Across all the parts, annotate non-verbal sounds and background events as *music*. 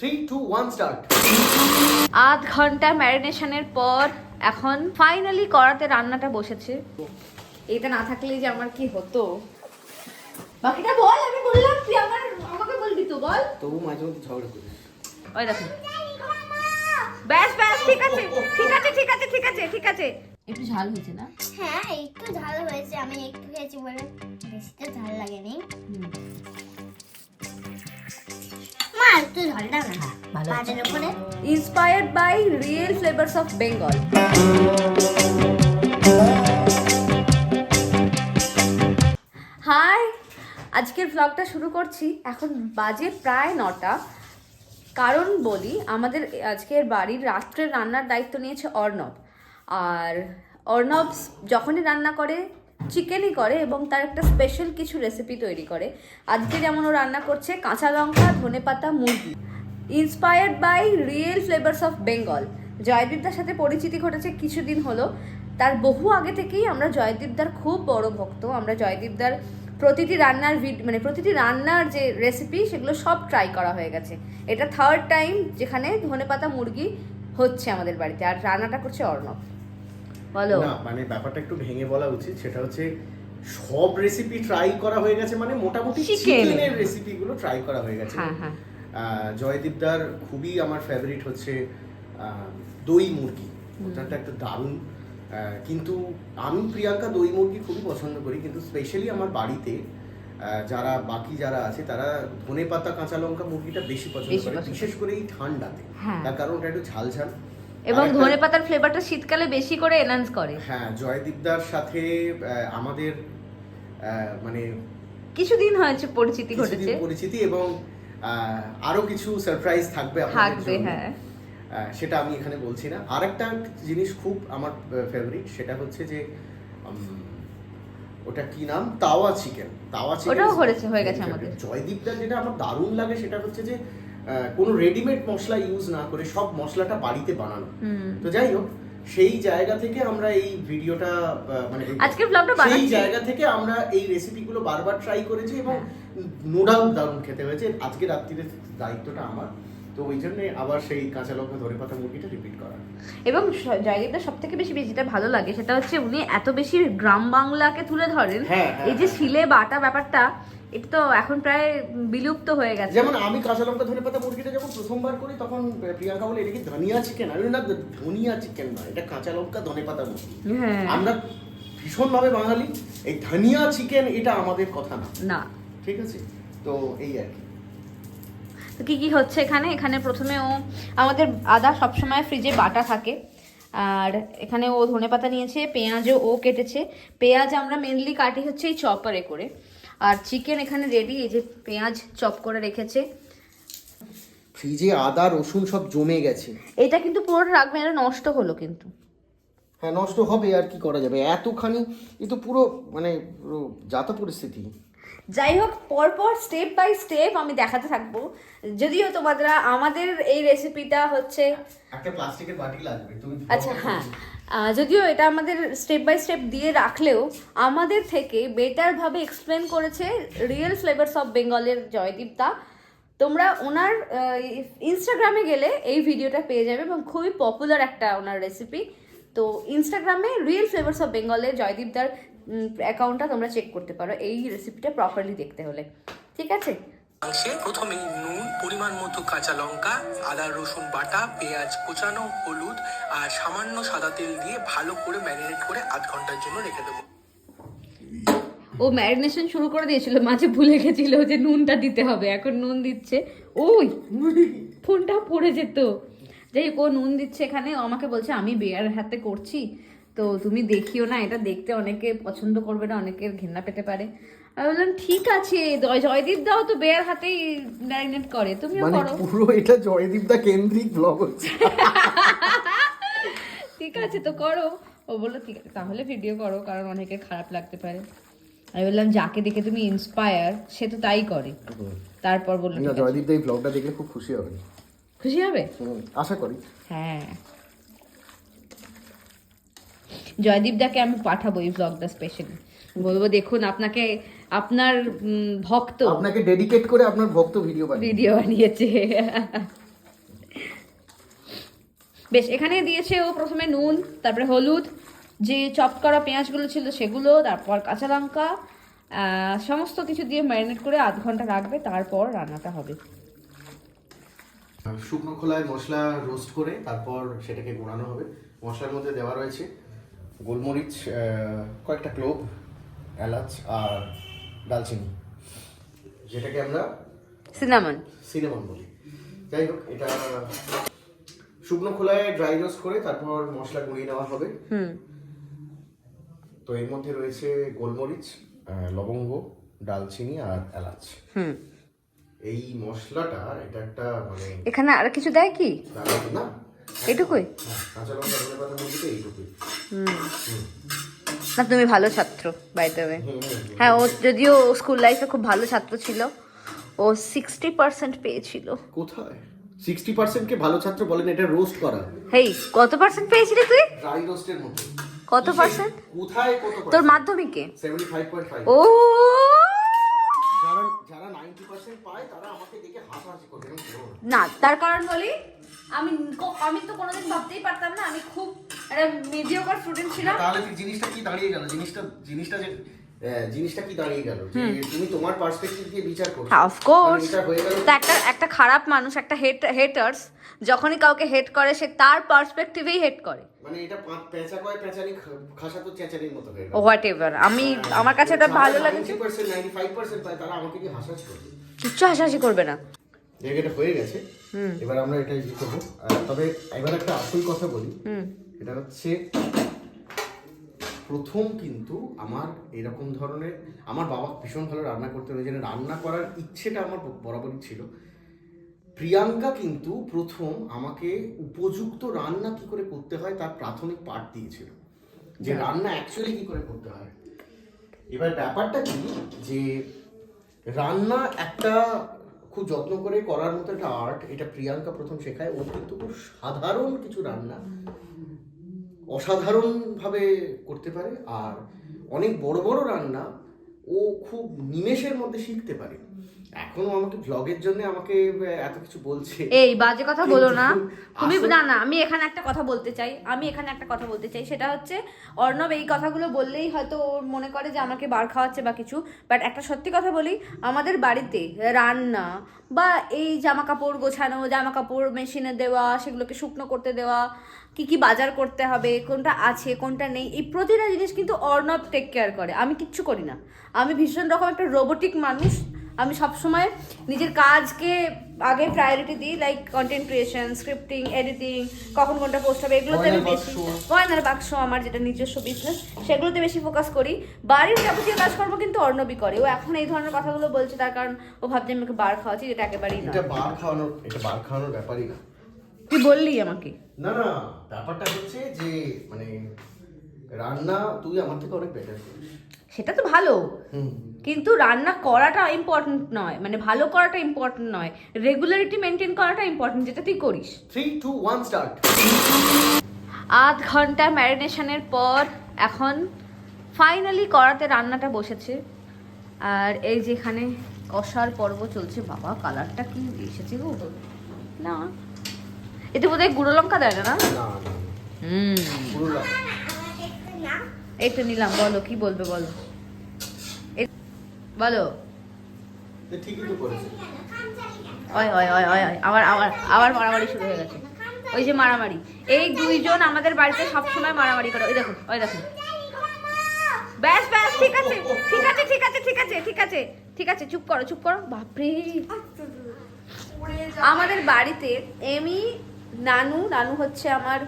Three two one start আধ ঘণ্টা ম্যারিনেশনের পর এখন ফাইনালি করাতে রান্নাটা বসেছে। এটা না থাকলে যে আমার কি হতো? বাকিটা বল আমি বললাম তুই আমার আমাকে বলবি তো বল। তবু মাঝে মধ্যে ঝগড়া করিস ওই দেখো। ব্যাস ব্যাস ঠিক আছে ঠিক আছে ঠিক আছে ঠিক আছে ঠিক আছে। একটু ঝাল হয়েছে না? হ্যাঁ একটু ঝাল হয়েছে আমি একটু খেয়েছি বলে বেশিটা ঝাল লাগেনি। Inspired by real flavours of Bengal hi আজকের ভ্লগটা শুরু করছি এখন বাজে প্রায় নটা। কারণ বলি আমাদের আজকের বাড়ির রাত্রের রান্নার দায়িত্ব নিয়েছে অর্ণব। আর অর্ণব যখনই রান্না করে চিকেনই করে এবং তার একটা স্পেশাল কিছু রেসিপি তৈরি করে। আজকে যেমন ও রান্না করছে কাঁচা লঙ্কা ধনেপাতা মুরগি। Inspired by real flavours of Bengal জয়দীপদার সাথে পরিচিতি ঘটেছে কিছুদিন হলো। তার বহু আগে থেকেই আমরা জয়দীপদার খুব বড় ভক্ত। আমরা জয়দীপদার প্রতিটি রান্নার ভিড মানে প্রতিটি রান্নার যে রেসিপি সেগুলো সব ট্রাই করা হয়ে গেছে। এটা থার্ড টাইম যেখানে ধনেপাতা মুরগি হচ্ছে আমাদের বাড়িতে। আর রান্নাটা করছে অর্ণব। বলো। না মানে ব্যাপারটা একটু ভেঙে বলা উচিত। সেটা হচ্ছে সব রেসিপি ট্রাই করা হয়ে গেছে মানে মোটামুটি. চিকেনের রেসিপিগুলো ট্রাই করা হয়ে গেছে। হ্যাঁ হ্যাঁ। জয়দীপদার খুবই আমার ফেভারিট হচ্ছে দই মুরগি। ওটা একটা দারুণ কিন্তু আমি প্রিয়াঙ্কা দই মুরগি খুবই পছন্দ করি কিন্তু স্পেশালি আমার বাড়িতে যারা বাকি যারা আছে তারা ধনে পাতা কাঁচা লঙ্কা মুরগিটা বেশি পছন্দ করে বিশেষ করে। এই ঠান্ডাতে। হ্যাঁ। তার কারণ ওটা একটু ঝাল ঝাল এবং ধনে পাতার ফ্লেভারটা শীতকালে বেশি করে এনহান্স করে। হ্যাঁ জয়দীপদার সাথে আমাদের মানে কিছুদিন হয়েছে পরিচিতি ঘটেছে। পরিচিতি এবং আরও কিছু সারপ্রাইজ থাকবে থাকবে হ্যাঁ। সেটা আমি এখানে বলছি না। আরেকটা জিনিস খুব আমার ফেভারিট সেটা হচ্ছে যে ওটা কি নাম? তাওয়া চিকেন তাওয়া চিকেন ওটাও হয়েছে- হয়ে গেছে আমাদের। জয়দীপদা যেটা আমার দারুণ লাগে সেটা হচ্ছে যে কোনো রেডিমেড মশলা ইউজ না করে সব মশলাটা বাড়িতে বানানো। তো যাই হোক সেই জায়গা থেকে আমরা এই ভিডিওটা মানে আজকের vlogটা সেই জায়গা থেকে আমরা এই রেসিপিগুলো বারবার ট্রাই করেছি এবং হ্যাঁ। নো ডাউট দারুণ খেতে হয়েছে। আজকে রাত্রির দায়িত্বটা আমার। তো ওই জন্য আবার সেই কাঁচা লঙ্কা ধরে পাতা মুরগিটা রিপিট করা। এবং জায়গাটা সব থেকে বেশি বেশি যেটা ভালো লাগে সেটা হচ্ছে উনি এত বেশি গ্রাম বাংলাকে তুলে ধরেন। হ্যাঁ, হ্যাঁ, এই যে হ্যাঁ। শিলে বাটা ব্যাপারটা এটা তো এখন প্রায় বিলুপ্ত হয়ে গেছে। যেমন আমি কাঁচা লঙ্কা ধরে পাতা মুরগিটা যখন প্রথমবার করি তখন প্রিয়াঙ্কা বলে এটা কি ধনিয়া চিকেন আমি না ধনিয়া চিকেন না? এটা কাঁচা লঙ্কা ধনে পাতা মুরগি। হ্যাঁ। আমরা ভীষণভাবে বাঙালি এই ধনিয়া চিকেন এটা আমাদের কথা না। না। ঠিক আছে? তো এই আর কি। তো কি কি হচ্ছে এখানে? এখানে প্রথমে ও আমাদের আদা সবসময় ফ্রিজে বাটা থাকে। আর এখানে ও ধনেপাতা নিয়েছে পেঁয়াজও ও কেটেছে। পেঁয়াজ আমরা মেনলি কাটি হচ্ছে এই চপারে করে। আর চিকেন এখানে রেডি এই যে পেঁয়াজ চপ করে রেখেছে। ফ্রিজে আদা রসুন সব জমে গেছে। এটা কিন্তু পুরোটা রাখবে এটা নষ্ট হলো কিন্তু। হ্যাঁ নষ্ট হবে আর কি করা যাবে? এতখানি এ তো পুরো মানে যাতা পরিস্থিতি। যাই হোক পরপর স্টেপ বাই স্টেপ আমি দেখাতে থাকব। যদিও তোমাদের আমাদের এই রেসিপিটা হচ্ছে একটা প্লাস্টিকের বাটি লাগবে তুমি আচ্ছা হ্যাঁ। যদিও এটা আমাদের স্টেপ বাই স্টেপ দিয়ে রাখলেও আমাদের থেকে বেটারভাবে এক্সপ্লেন করেছে রিয়েল ফ্লেভারস অফ বেঙ্গলের জয়দীপ দা তোমরা ওনার ইনস্টাগ্রামে গেলে এই ভিডিওটা পেয়ে যাবে এবং খুবই পপুলার একটা ওনার রেসিপি তো ইনস্টাগ্রামে রিয়েল ফ্লেভারস অফ বেঙ্গলের জয়দীপ দার অ্যাকাউন্টটা তোমরা চেক করতে পারো, এই রেসিপিটা প্রপারলি দেখতে হলে। ঠিক আছে? মাংসে প্রথমেই নুন, পরিমাণ মতো কাঁচা লঙ্কা, আদা, রসুন বাটা, পেঁয়াজ কোচানো, হলুদ আর সামান্য সাদা তেল দিয়ে ভালো করে ম্যারিনেট করে আধ ঘণ্টার জন্য রেখে দেবো। ও ম্যারিনেশন শুরু করে দিয়েছিল, মাঝে ভুলে গেছিল যে নুনটা দিতে হবে, এখন নুন দিচ্ছে। ওই, ফোনটা পড়ে যেত। যাই ও নুন দিচ্ছে এখানে, ও আমাকে বলছে, আমি বেয়ার হাতে করছি, তো তুমি দেখিও না, এটা দেখতে অনেকে পছন্দ করবে না, অনেকের ঘেন্না পেতে পারে। আমি বললাম ঠিক আছে জয়দীপ দাও তো বেয়ার হাতেই ম্যারিনেট করে তুমিও মানে করো। পুরো এটা জয়দীপ দা কেন্দ্রিক ব্লগ হচ্ছে। *laughs* ঠিক আছে তো করো। ও বলল ঠিক আছে তাহলে ভিডিও করো কারণ অনেকের খারাপ লাগতে পারে। আমি বললাম যাকে দেখে তুমি ইন্সপায়ার সে তো তাই করে। তারপর বলল জয়দীপ দা এই ব্লগটা দেখলে খুব খুশি হবে। খুশি হবে? আশা করি। হ্যাঁ। জয়দীপ দাকে আমি পাঠাবো এই ব্লগটা স্পেশালি বলব দেখুন আপনাকে আপনার ভক্ত। আপনাকে ডেডিকেট করে আপনার ভক্ত ভিডিও বানিয়ে ভিডিও বানিয়েছে। বেশ এখানে দিয়েছে ও প্রথমে নুন তারপরে হলুদ যে চপ করা পেঁয়াজগুলো ছিল সেগুলো তারপর কাঁচা লঙ্কা সমস্ত কিছু দিয়ে ম্যারিনেট করে আধ ঘণ্টা রাখবে তারপর রান্নাটা হবে। শুকনো খোলায় মশলা রোস্ট করে তারপর সেটাকে গুঁড়ানো হবে। মশলার মধ্যে দেওয়া রয়েছে গোলমরিচ কয়েকটা ক্লোভ এলাচ আর দালচিনি যেটাকে আমরা সিনামন। সিনেমন বলি। যাই হোক এটা শুকনো খোলায় ড্রাই রোস্ট করে তারপর মশলা গুঁড়িয়ে নেওয়া হবে। হুম। তো এর মধ্যে রয়েছে গোলমরিচ লবঙ্গ ডালচিনি আর এলাচ। হুম। এই মশলাটা এটা একটা মানে এখানে আর কিছু দেয় কি? না। এটুকুই? হ্যাঁ, কাঁচা লঙ্কা ধনে পাতা মুরগিতে এইটুকুই। না তুমি ভালো ছাত্র বাইতে হবে। হ্যাঁ ও যদিও স্কুল লাইফে খুব ভালো ছাত্র ছিল ও সিক্সটি পার্সেন্ট পেয়েছিল। কোথায়? সিক্সটি পার্সেন্টকে ভালো ছাত্র বলেন এটা রোস্ট করা। হেই কত পার্সেন্ট পেয়েছিলি তুই? ড্রাই রোস্টের মতো। কত পার্সেন্ট কোথায় কত তোর মাধ্যমিকে। সেভেন্টি ফাইভ পয়েন্ট ফাইভ ও! যারা যারা নাইনটি পার্সেন্ট পায় তারা আমাকে দেখে হাসাহাসি করো। না তার কারণ বলি আমি আমি তো কোনোদিন ভাবতেই পারতাম না আমি খুব একটা মিডিওকার স্টুডেন্ট ছিলাম। তাহলে কি জিনিসটা কি দাঁড়িয়ে গেল? জিনিসটা জিনিসটা যে জিনিসটা কি দাঁড়িয়ে গেল? তুমি তোমার পার্সপেক্টিভ দিয়ে বিচার করছ। হ্যাঁ অফকোর্স মানে এটা তা একটা একটা খারাপ মানুষ একটা হেট হেটার্স যখনই কাউকে হেট করে সে তার পার্সপেক্টিভেই হেট করে। মানে এটা পেঁচা কয় পেঁচানি খাসা তো চেঁচানির মতো হয়ে গেল। হোয়াট এভার আমি আমার কাছে এটা ভালো নাইনটি ফাইভ পার্সেন্ট পায় তারা আমাকে দিয়ে হাসাহাসি করবে। কিচ্ছু হাসাহাসি করবে না। জায়গাটা হয়ে গেছে। এবার আমরা এটা ইয়ে করব। তবে এবার একটা আসল কথা বলি। এটা হচ্ছে প্রথম কিন্তু আমার এরকম ধরনের আমার বাবা ভীষণ ভালো রান্না করতে ওই জন্য রান্না করার ইচ্ছেটা আমার বরাবরই ছিল। প্রিয়াঙ্কা কিন্তু প্রথম আমাকে উপযুক্ত রান্না কি করে করতে হয় তার প্রাথমিক পাঠ দিয়েছিল। যে রান্না অ্যাকচুয়ালি কি করে করতে হয়। এবার ব্যাপারটা কি যে রান্না একটা খুব যত্ন করে করার মতো একটা আর্ট এটা প্রিয়াঙ্কা প্রথম শেখায়। ও কিন্তু খুব সাধারণ কিছু রান্না। অসাধারণভাবে করতে পারে। আর অনেক বড় বড় রান্না ও খুব নিমেষের মধ্যে শিখতে পারে। এখনও আমাকে ব্লগের জন্য আমাকে এত কিছু বলছে। এই বাজে কথা বলো না। তুমি না না আমি এখানে একটা কথা বলতে চাই। আমি এখানে একটা কথা বলতে চাই। সেটা হচ্ছে অর্ণব এই কথাগুলো বললেই হয়তো ওর মনে করে যে আমাকে বার খাওয়াচ্ছে বা কিছু। বাট একটা সত্যি কথা বলি আমাদের বাড়িতে রান্না বা এই জামা কাপড় গোছানো জামা কাপড় মেশিনে দেওয়া সেগুলোকে শুকনো করতে দেওয়া কি কি বাজার করতে হবে কোনটা আছে কোনটা নেই এই প্রতিটা জিনিস কিন্তু অর্ণব টেক কেয়ার করে। আমি কিচ্ছু করি না। আমি ভীষণ রকম একটা রোবোটিক মানুষ আমি সবসময় নিজের কাজকে আগে প্রায়োরিটি দিই like content creation scripting editing কখন কোনটা পোস্ট হবে এগুলোতে আমি বেশি বাক্স। গয়নার বাক্স আমার যেটা নিজস্ব বিজনেস সেগুলোতে বেশি ফোকাস করি। বাড়ির যাবতীয় কাজকর্ম কিন্তু অর্ণবী করে। ও এখন এই ধরনের কথাগুলো বলছে তার কারণ ও ভাবছে আমি ওকে বার খাওয়াচ্ছি যেটা একেবারেই নয়। এটা বার খাওয়ানোর এটা বার খাওয়ানোর ব্যাপারই না। তুই বললি আমাকে। না না ব্যাপারটা হচ্ছে যে মানে রান্না তুই আমার থেকে অনেক বেটার করিস। সেটা তো ভালো। কিন্তু রান্না করাটা ইম্পর্টেন্ট নয় মানে ভালো করাটা ইম্পর্টেন্ট নয় রেগুলারিটি মেনটেন করাটা ইম্পর্টেন্ট যেটা তুই করিস। থ্রি টু ওয়ান স্টার্ট আধ ঘণ্টা ম্যারিনেশনের পর এখন ফাইনালি করাতে রান্নাটা বসেছে। আর এই যেখানে কষার পর্ব চলছে বাবা কালারটা কি এসেছে গো? না। এতে বোধহয় গুঁড়ো লঙ্কা দেয় না হুম। তো নিলাম বলো কি বলবে বলো? বলো। ওই ওই ওই ওই ওই, আবার আবার আবার মারামারি শুরু হয়ে গেছে। ওই যে মারামারি। এই দুইজন আমাদের বাড়িতে সবসময় মারামারি করে। ওই দেখুন ওই দেখুন ব্যাস ব্যাস ঠিক আছে ঠিক আছে ঠিক আছে ঠিক আছে ঠিক আছে ঠিক আছে চুপ করো চুপ করো। বাপরে। আমাদের বাড়িতে এমি নানু নানু হচ্ছে আমার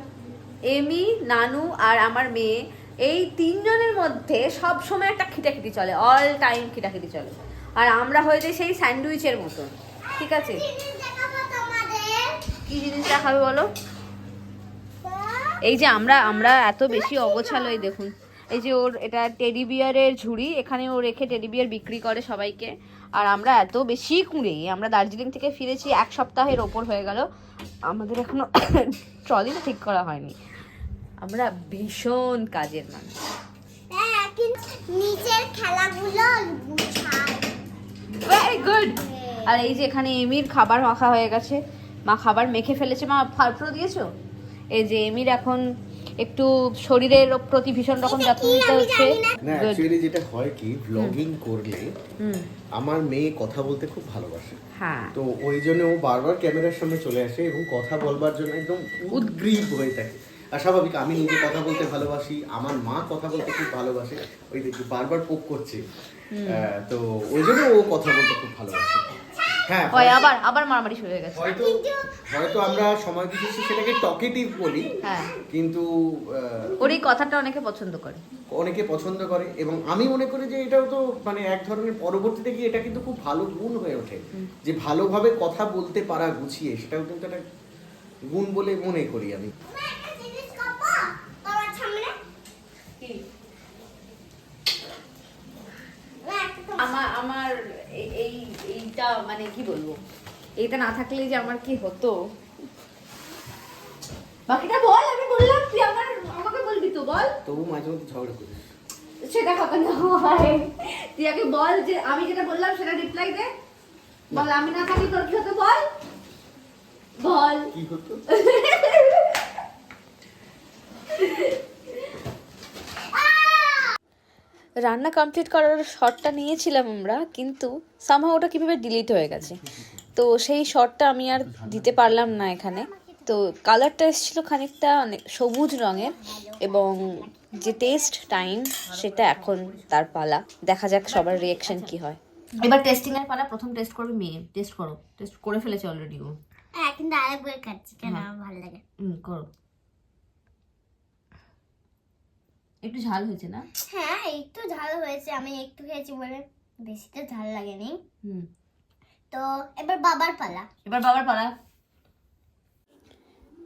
এমি নানু আর আমার মেয়ে এই তিনজনের মধ্যে সব সময় একটা খিটাখিটি চলে অল টাইম খিটাখিটি চলে। আর আমরা হয়ে যাই সেই স্যান্ডউইচের মতন ঠিক আছে? কি জিনিস দেখাবে বলো? এই যে আমরা আমরা এত বেশি অগোছালো এই দেখুন। এই যে ওর এটা টেডি বিয়ারের ঝুড়ি এখানে ও রেখে টেডি বিয়ার বিক্রি করে সবাইকে। আর আমরা এত বেশি কুঁড়ে আমরা দার্জিলিং থেকে ফিরেছি এক সপ্তাহের ওপর হয়ে গেল। আমাদের এখনও *coughs* ট্রলিটা ঠিক করা হয়নি। আমরা ভীষণ কাজের মানুষ। হ্যাঁ খেলাগুলো ভেরি গুড আর এই যে এখানে এমির খাবার মাখা হয়ে গেছে। মা খাবার মেখে ফেলেছে। মা ফালফ্রো দিয়েছ? এই যে এমির এখন একটু শরীরের প্রতি ভীষণ রকম যত্ন নিতে হচ্ছে। না. অ্যাকচুয়ালি যেটা হয় কি ব্লগিং করলে হুম। আমার মেয়ে কথা বলতে খুব ভালোবাসে। হ্যাঁ। তো ওই জন্য ও বারবার ক্যামেরার সামনে চলে আসে এবং কথা বলবার জন্য একদম উদ্গ্রীব হয়ে থাকে। আর স্বাভাবিক আমি নিজে কথা বলতে ভালোবাসি আমার মা কথা বলতে খুব ভালোবাসে ওই দেখি বারবার পোক করছে। তো ওই জন্য ও কথা বলতে খুব ভালোবাসে। হ্যাঁ আবার আবার মারামারি শুরু হয়ে গেছে। হয়তো হয়তো আমরা সময় বিশেষে সেটাকে টকেটিভ বলি হ্যাঁ। কিন্তু আহ, ওর এই কথাটা অনেকে পছন্দ করে। অনেকে পছন্দ করে এবং আমি মনে করি যে এটাও তো মানে এক ধরনের পরবর্তীতে গিয়ে এটা কিন্তু খুব ভালো গুণ হয়ে ওঠে। যে ভালোভাবে কথা বলতে পারা গুছিয়ে সেটাও কিন্তু একটা গুণ বলে মনে করি আমি একটা জিনিস খাব তোমার সামনে না, একটা তো- আমার আমার এই- এই এইটা মানে কি বলব? এইটা না থাকলে যে আমার কি হতো? বাকিটা বল আমি বললাম তুই আমার আমাকে বলবি তো বল। তবু মাঝে মধ্যে ঝগড়া করিস। সেটা কথা না হয়। তুই আগে বল যে আমি যেটা বললাম সেটা রিপ্লাই দে। বল আমি না থাকি তোর কি হতো বল। বল। কি হতো? *laughs* রান্না কমপ্লিট করার শটটা নিয়েছিলাম আমরা কিন্তু সামহা ওটা কীভাবে ডিলিট হয়ে গেছে। তো সেই শটটা আমি আর দিতে পারলাম না এখানে। তো কালারটা এসেছিল খানিকটা অনেক সবুজ রঙের এবং যে টেস্ট টাইম সেটা এখন তার পালা। দেখা যাক সবার রিয়াকশন কি হয়। এবার টেস্টিং এর পালা প্রথম টেস্ট করবে মেয়ে। টেস্ট করো। টেস্ট করে ফেলেছে অলরেডি ও। হ্যাঁ কিন্তু আরেকবার খাচ্ছি কেন আমার ভালো লাগে হুম করো। একটু ঝাল হয়েছে না? হ্যাঁ একটু ঝাল হয়েছে। আমি একটু খেয়েছি বলে বেশিটা ঝাল লাগেনি। হুম। তো এবার বাবার পালা। এবার বাবার পালা।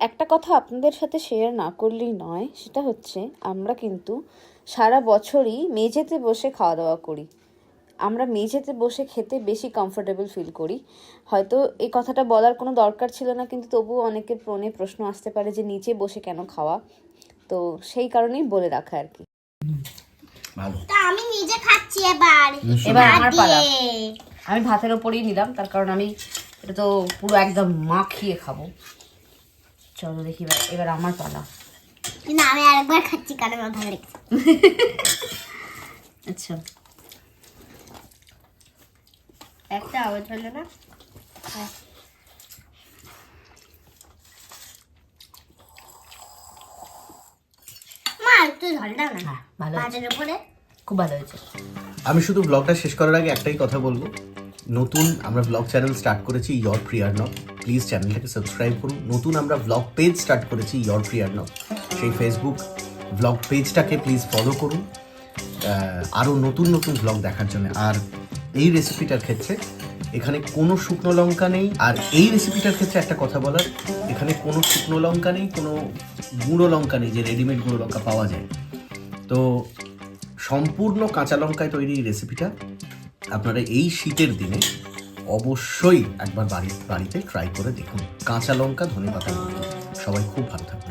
একটা কথা আপনাদের সাথে শেয়ার না করলেই নয় সেটা হচ্ছে আমরা কিন্তু সারা বছরই মেঝেতে বসে খাওয়া দাওয়া করি। আমরা মেঝেতে বসে খেতে বেশি কমফোর্টেবল ফিল করি। হয়তো এই কথাটা বলার কোনো দরকার ছিল না কিন্তু তবুও অনেকের প্রণে প্রশ্ন আসতে পারে যে নিচে বসে কেন খাওয়া? তো সেই কারণেই বলে রাখা আর কি। তা আমি নিজে খাচ্ছি এবার। এবার আমার পালা। আমি ভাতের ওপরেই নিলাম তার কারণ আমি এটা তো পুরো একদম মাখিয়ে খাব। চলো দেখি এবার এবার আমার পালা। কিন্তু আমি আরেকবার খাচ্ছি কারণ আমার ভালো লেগেছে। *laughs* আচ্ছা। একটা আওয়াজ হলো না হ্যাঁ। মা একটু ঝাল দাও না হ্যাঁ ভালো হয়েছে। ভাতের উপরে। খুব ভালো হয়েছে। আমি শুধু ব্লগটা শেষ করার আগে একটাই কথা বলব। নতুন আমরা ব্লগ চ্যানেল স্টার্ট করেছি ইয়র প্রিয়ার নক প্লিজ চ্যানেলটাকে সাবস্ক্রাইব করুন। নতুন আমরা ব্লগ পেজ স্টার্ট করেছি ইয়র প্রিয়ার নক সেই ফেসবুক ব্লগ পেজটাকে প্লিজ ফলো করুন। আরও নতুন নতুন ব্লগ দেখার জন্য। আর এই রেসিপিটার ক্ষেত্রে এখানে কোনো শুকনো লঙ্কা নেই। আর এই রেসিপিটার ক্ষেত্রে একটা কথা বলার, এখানে কোনো শুকনো লঙ্কা নেই, কোনো গুঁড়ো লঙ্কা নেই, যে রেডিমেড গুঁড়ো লঙ্কা পাওয়া যায়। তো সম্পূর্ণ কাঁচা লঙ্কায় তৈরি এই রেসিপিটা আপনারা এই শীতের দিনে অবশ্যই একবার বাড়ি, বাড়িতে ট্রাই করে দেখুন। কাঁচা লঙ্কা, ধনে পাতা সবাই খুব ভালো থাকবে